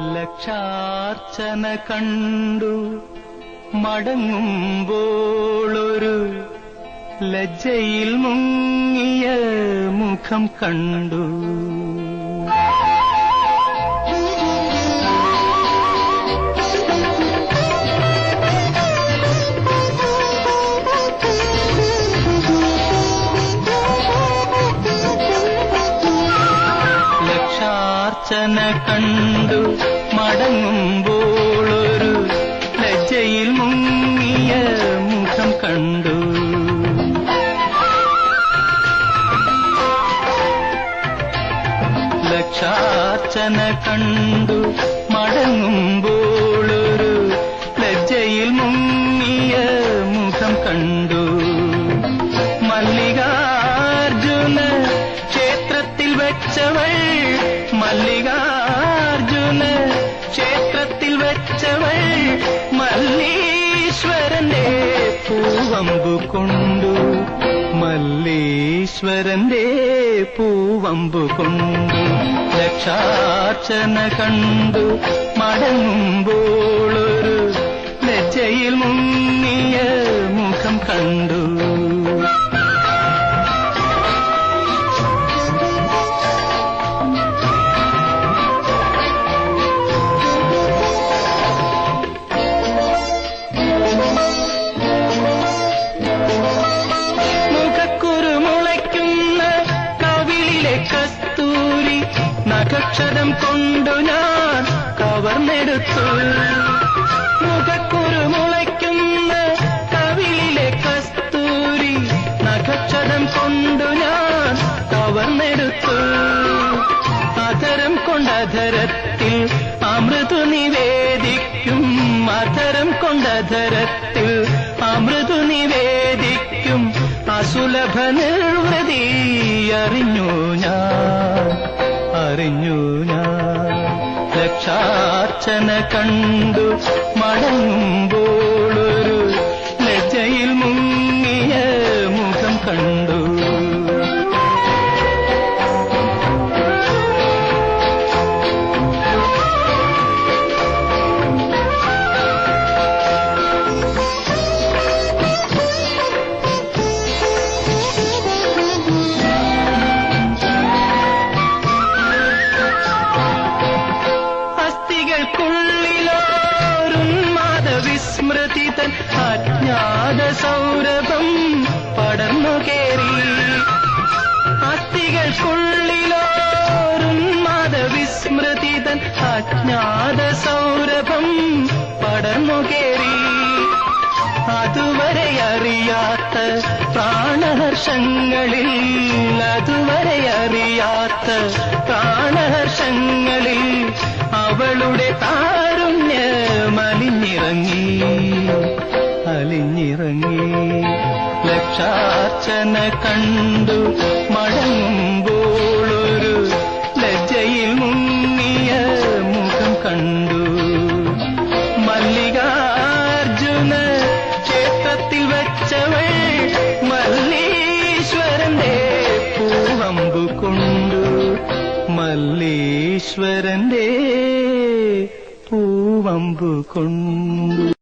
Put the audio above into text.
ലക്ഷാർച്ചന കണ്ടു. മടങ്ങുമ്പോളൊരു ലജ്ജയിൽ മുങ്ങിയ മുഖം കണ്ടു. ലക്ഷാർച്ചന കണ്ടു. മടങ്ങുമ്പോളൊരു ലജ്ജയിൽ മുങ്ങിയ മുഖം കണ്ടു. ലക്ഷാർച്ചന കണ്ടു. മടങ്ങുമ്പോളൊരു ലജ്ജയിൽ മുങ്ങിയ മുഖം കണ്ടു. മല്ലികാർജുന ക്ഷേത്രത്തിൽ വെച്ചവൾ മല്ലികാർജുന ക്ഷേത്രത്തിൽ വെച്ചവൾ മല്ലീശ്വരന്റെ പൂവമ്പു കൊണ്ടു. മല്ലീശ്വരന്റെ പൂവമ്പു കൊണ്ടു. ലക്ഷാർച്ചന കണ്ടു. മടങ്ങുമ്പോളൊരു ലജ്ജയിൽ മുങ്ങിയ മുഖം കണ്ടു. കവിളിലെ കസ്തൂരി നഖക്ഷതം കൊണ്ടു ഞാൻ കവർന്നെടുത്തു. മുഖക്കുരു മുളയ്ക്കുന്ന കവിളിലെ കസ്തൂരി നഖക്ഷതം കൊണ്ടു ഞാൻ കവർന്നെടുത്തു. അധരം കൊണ്ടധരത്തിൽ അമൃതു നിവേദിക്കും. അധരം കൊണ്ടധരത്തിൽ അമൃതു നിവേദിക്കും. അസുലഭ നിർവൃതി അറിഞ്ഞു അറിഞ്ഞു ഞാൻ. ലക്ഷാർച്ചന കണ്ടു മടങ്ങുമ്പോളൊരു ലജ്ജയിൽ മുങ്ങിയ അസ്ഥികൾക്കുള്ളിലോരുന്മാദ മതവിസ്മൃതി തൻ അജ്ഞാത സൗരഭം പടർന്നു കേറി. അസ്ഥികൾക്കുള്ളിലോരുന്മാദ മതവിസ്മൃതി തൻ അജ്ഞാത സൗരഭം പടർന്നു കേറി. അതുവരെ അറിയാത്ത പ്രാണഹർഷങ്ങളിൽ അതുവരെ അറിയാത്ത പ്രാണഹർഷങ്ങളിൽ ലക്ഷാർച്ചന കണ്ടു മടങ്ങുമ്പോളൊരു ലജ്ജയിൽ മുങ്ങിയ മുഖം കണ്ടു. മല്ലികാർജുന ക്ഷേത്രത്തിൽ വെച്ചവൾ മല്ലീശ്വരന്റെ പൂവമ്പു കൊണ്ടു. മല്ലീശ്വരന്റെ പൂവമ്പു കൊണ്ടു.